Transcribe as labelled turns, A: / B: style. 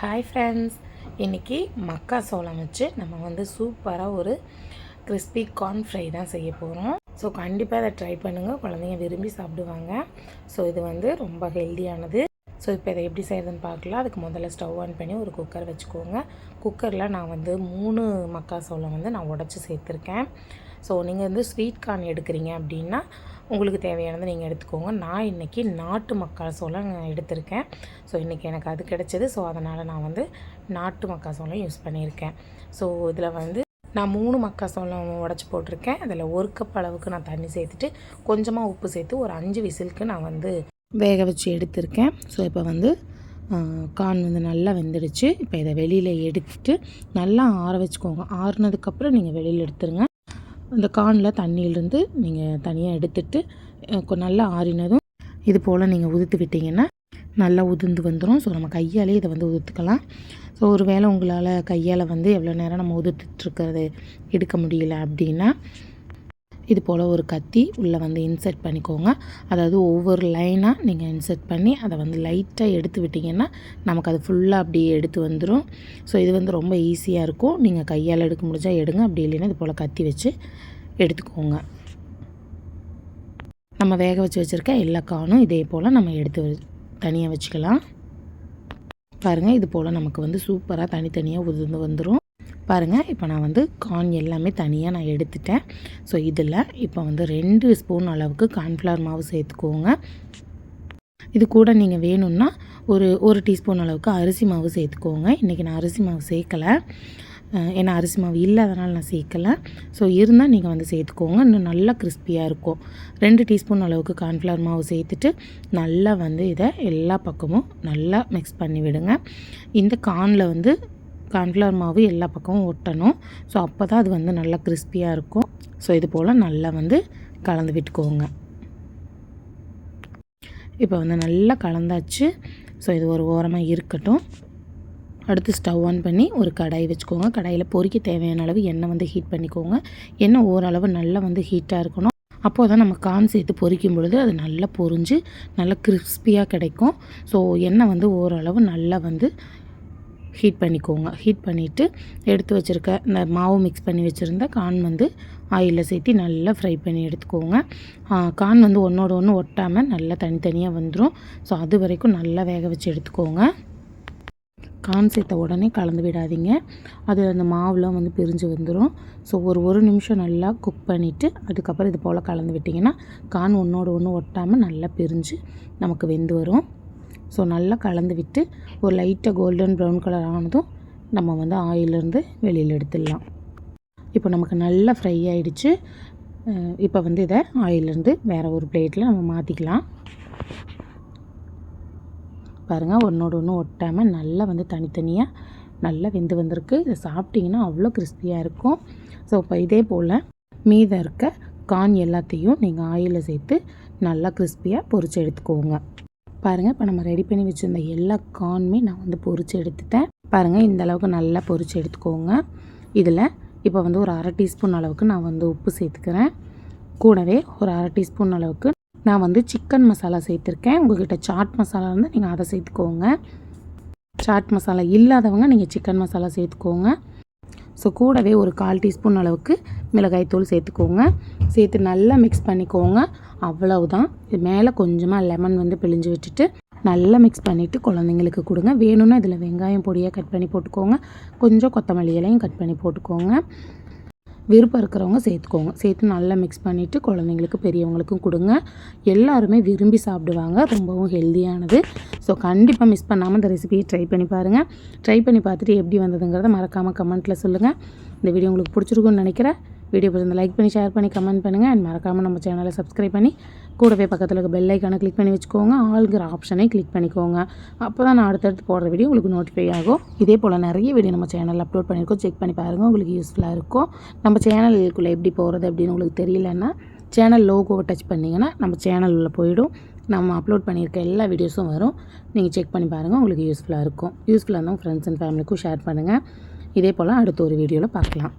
A: Hi friends இன்றைக்கி மக்கா சோளம் வச்சு நம்ம வந்து சூப்பராக ஒரு கிறிஸ்பி கார்ன் ஃப்ரை தான் செய்ய போகிறோம் ஸோ கண்டிப்பாக அதை ட்ரை பண்ணுங்கள் குழந்தைங்க விரும்பி சாப்பிடுவாங்க. ஸோ இது வந்து ரொம்ப ஹெல்த்தியானது ஸோ இப்போ இதை எப்படி செய்கிறதுன்னு பார்க்கலாம். அதுக்கு முதல்ல ஸ்டவ் ஆன் பண்ணி ஒரு குக்கர் வச்சுக்கோங்க. குக்கரில் நான் வந்து மூணு மக்கா சோளம் வந்து நான் உடச்சி சேர்த்துருக்கேன். ஸோ நீங்கள் வந்து ஸ்வீட் கார்ன் எடுக்கிறீங்க அப்படின்னா உங்களுக்கு தேவையானதை நீங்கள் எடுத்துக்கோங்க. நான் இன்றைக்கி நாட்டு மக்கா சோளம் எடுத்திருக்கேன். ஸோ இன்றைக்கி எனக்கு அது கிடச்சிது. ஸோ அதனால் நான் வந்து நாட்டு மக்கா சோளம் யூஸ் பண்ணியிருக்கேன். ஸோ இதில் வந்து நான் மூணு மக்கா சோளம் உடச்சி போட்டிருக்கேன். அதில் ஒரு கப் அளவுக்கு நான் தண்ணி சேர்த்துட்டு கொஞ்சமாக உப்பு சேர்த்து ஒரு அஞ்சு விசிலுக்கு நான் வந்து வேக வச்சு எடுத்திருக்கேன். ஸோ இப்போ வந்து கான் வந்து நல்லா வெந்துடுச்சு. இப்போ இதை வெளியில் எடுத்துட்டு நல்லா ஆற வச்சுக்கோங்க. ஆறுனதுக்கப்புறம் நீங்கள் வெளியில் எடுத்துருங்க. அந்த கானில் தண்ணியிலேருந்து நீங்கள் தனியாக எடுத்துட்டு நல்லா ஆறினதும் இது போல் நீங்கள் உதுத்து விட்டிங்கன்னா நல்லா உதிர்ந்து வந்துடும் ஸோ நம்ம கையாலே இதை வந்து உதுத்துக்கலாம். ஸோ ஒரு வேளை உங்களால் கையால் வந்து எவ்வளோ நேரம் நம்ம உதுத்துட்ருக்கிறது எடுக்க முடியல அப்படின்னா இது போல் ஒரு கத்தி உள்ளே வந்து இன்சர்ட் பண்ணிக்கோங்க. அதாவது ஒவ்வொரு லைனாக நீங்கள் இன்சர்ட் பண்ணி அதை வந்து லைட்டாக எடுத்து விட்டிங்கன்னா நமக்கு அது ஃபுல்லாக அப்படியே எடுத்து வந்துடும் ஸோ இது வந்து ரொம்ப ஈஸியாக இருக்கும். நீங்கள் கையால் எடுக்க முடிஞ்சால் எடுங்க. அப்படி இல்லைன்னா இது போல் கத்தி வச்சு எடுத்துக்கோங்க. நம்ம வேக வச்சு வச்சுருக்க எல்லா காணும் இதே போல் நம்ம எடுத்து தனியாக வச்சுக்கலாம். பாருங்கள் இது போல் நமக்கு வந்து சூப்பராக தனித்தனியாக உதிர்ந்து வந்துடும் பாருங்கள் இப்போ நான் வந்து கார்ன் எல்லாமே தனியாக நான் எடுத்துட்டேன். ஸோ இதில் இப்போ வந்து ரெண்டு ஸ்பூன் அளவுக்கு கார்ன்ஃப்ளவர் மாவு சேர்த்துக்கோங்க. இது கூட நீங்கள் வேணும்னா ஒரு ஒரு டீஸ்பூன் அளவுக்கு அரிசி மாவு சேர்த்துக்கோங்க. இன்றைக்கி நான் அரிசி மாவு சேர்க்கலை. ஏன்னா அரிசி மாவு இல்லை அதனால் நான் சேர்க்கலை. ஸோ இருந்தால் நீங்கள் வந்து சேர்த்துக்கோங்க. இன்னும் நல்லா கிறிஸ்பியாக இருக்கும். ரெண்டு டீஸ்பூன் அளவுக்கு கார்ன்ஃப்ளவர் மாவு சேர்த்துட்டு நல்லா வந்து இதை எல்லா பக்கமும் நல்லா மிக்ஸ் பண்ணி விடுங்க இந்த கார்னில் வந்து கார்ன்ஃப்ளவர் மாவு எல்லா பக்கமும் ஒட்டணும். ஸோ அப்போ தான் அது வந்து நல்லா கிறிஸ்பியாக இருக்கும். ஸோ இது போல் நல்லா வந்து கலந்து விட்டுக்கோங்க. இப்போ வந்து நல்லா கலந்தாச்சு. ஸோ இது ஒரு ஓரமாக இருக்கட்டும். அடுத்து ஸ்டவ் ஆன் பண்ணி ஒரு கடாய் வச்சுக்கோங்க. கடாயில் பொறிக்க தேவையான அளவு எண்ணெய் வந்து ஹீட் பண்ணிக்கோங்க. எண்ணெய் ஓரளவு நல்லா வந்து ஹீட்டாக இருக்கணும். அப்போ தான் நம்ம கான் சேர்த்து பொரிக்கும் பொழுது அது நல்லா பொரிஞ்சு நல்லா கிறிஸ்பியாக கிடைக்கும். ஸோ எண்ணெய் வந்து ஓரளவு நல்லா வந்து ஹீட் பண்ணிக்கோங்க. ஹீட் பண்ணிவிட்டு எடுத்து வச்சுருக்க இந்த மாவு மிக்ஸ் பண்ணி வச்சுருந்த கான் வந்து ஆயிலில் சேர்த்து நல்லா ஃப்ரை பண்ணி எடுத்துக்கோங்க. கான் வந்து ஒன்றோட ஒன்று ஒட்டாமல் நல்லா தனித்தனியாக வந்துடும் ஸோ அது வரைக்கும் நல்லா வேக வச்சு எடுத்துக்கோங்க. கான் சேர்த்த உடனே கலந்து விடாதீங்க. அது அந்த மாவுலாம் வந்து பிரிஞ்சு வந்துடும் ஸோ ஒரு ஒரு நிமிஷம் நல்லா குக் பண்ணிவிட்டு அதுக்கப்புறம் இது போல் கலந்து விட்டிங்கன்னா கான் ஒன்றோட ஒன்று ஒட்டாமல் நல்லா பிரிஞ்சு நமக்கு வெந்து வரும். ஸோ நல்லா கலந்து விட்டு ஒரு லைட்டாக கோல்டன் ப்ரௌன் கலர் ஆனதும் நம்ம வந்து ஆயிலேருந்து வெளியில் எடுத்துடலாம். இப்போ நமக்கு நல்லா ஃப்ரை ஆகிடுச்சு இப்போ வந்து இதை ஆயிலேருந்து வேறு ஒரு பிளேட்டில் நம்ம மாற்றிக்கலாம் பாருங்கள் ஒன்றோட ஒன்று ஒட்டாமல் நல்லா வந்து தனித்தனியாக நல்லா வெந்து வந்திருக்கு. இதை சாப்பிட்டிங்கன்னா அவ்வளோ கிறிஸ்பியாக இருக்கும். ஸோ இப்போ இதே போல் மீதம் இருக்க கான் எல்லாத்தையும் நீங்கள் ஆயிலில் சேர்த்து நல்லா கிறிஸ்பியாக பொறிச்சு எடுத்துக்கோங்க. பாருங்கள் இப்போ நம்ம ரெடி பண்ணி வச்சுருந்த எல்லா கார்னுமே நான் வந்து பொறிச்சு எடுத்துட்டேன். பாருங்கள் இந்த அளவுக்கு நல்லா பொறிச்சு எடுத்துக்கோங்க. இதில் இப்போ வந்து ஒரு அரை டீஸ்பூன் அளவுக்கு நான் வந்து உப்பு சேர்த்துக்கிறேன். கூடவே ஒரு அரை டீஸ்பூன் அளவுக்கு நான் வந்து சிக்கன் மசாலா சேர்த்துருக்கேன். உங்கள்கிட்ட சாட் மசாலா இருந்தால் நீங்கள் அதை சேர்த்துக்கோங்க. சாட் மசாலா இல்லாதவங்க நீங்கள் சிக்கன் மசாலா சேர்த்துக்கோங்க. ஸோ கூடவே ஒரு கால் டீஸ்பூன் அளவுக்கு மிளகாய்த்தூள் சேர்த்துக்கோங்க. சேர்த்து நல்லா மிக்ஸ் பண்ணிக்கோங்க. அவ்வளவுதான். இது மேலே கொஞ்சமாக லெமன் வந்து பிழிஞ்சு விட்டுட்டு நல்லா மிக்ஸ் பண்ணிவிட்டு குழந்தைங்களுக்கு கொடுங்க. வேணும்னா இதில் வெங்காயம் பொடியாக கட் பண்ணி போட்டுக்கோங்க. கொஞ்சம் கொத்தமல்லி இலையும் கட் பண்ணி போட்டுக்கோங்க. விருப்பம் இருக்கிறவங்க சேர்த்துக்கோங்க. சேர்த்து நல்லா மிக்ஸ் பண்ணிவிட்டு குழந்தைங்களுக்கு பெரியவங்களுக்கும் கொடுங்க. எல்லாருமே விரும்பி சாப்பிடுவாங்க. ரொம்பவும் ஹெல்த்தியானது ஸோ கண்டிப்பாக மிஸ் பண்ணாமல் இந்த ரெசிபியை ட்ரை பண்ணி பாருங்கள் ட்ரை பண்ணி பார்த்துட்டு எப்படி வந்ததுங்கிறத மறக்காமல் கமெண்ட்டில் சொல்லுங்கள் இந்த வீடியோ உங்களுக்கு பிடிச்சிருக்குன்னு நினைக்கிறேன். வீடியோ பிடிச்சிருந்த லைக் பண்ணி ஷேர் பண்ணி கமெண்ட் பண்ணுங்கள் அண்ட் மறக்காமல் நம்ம சேனலை சப்ஸ்கிரைப் பண்ணி கூடவே பக்கத்தில் இருக்க பெல் ஐக்கானை கிளிக் பண்ணி வச்சுக்கோங்க. ஆளுங்கிற ஆப்ஷனை கிளிக் பண்ணிக்கோங்க. அப்போ தான் நான் அடுத்தடுத்து போடுற வீடியோ உங்களுக்கு நோட்டிஃபை ஆகும். இதே போல் நிறைய வீடியோ நம்ம சேனலில் அப்லோட் பண்ணியிருக்கோம். செக் பண்ணி பாருங்கள் உங்களுக்கு யூஸ்ஃபுல்லாக இருக்கும். நம்ம சேனலுக்குள்ளே எப்படி போகிறது அப்படின்னு உங்களுக்கு தெரியலன்னா சேனல் லோகோவை டச் பண்ணிங்கன்னா நம்ம சேனல் உள்ளே போயிடும். நம்ம அப்லோட் பண்ணியிருக்க எல்லா வீடியோஸும் வரும். நீங்கள் செக் பண்ணி பாருங்கள் உங்களுக்கு யூஸ்ஃபுல்லாக இருக்கும். யூஸ்ஃபுல்லாக இருந்தால் ஃப்ரெண்ட்ஸ் அண்ட் ஃபேமிலிக்கும் ஷேர் பண்ணுங்கள் இதே போல் அடுத்த ஒரு வீடியோவில் பார்க்கலாம்.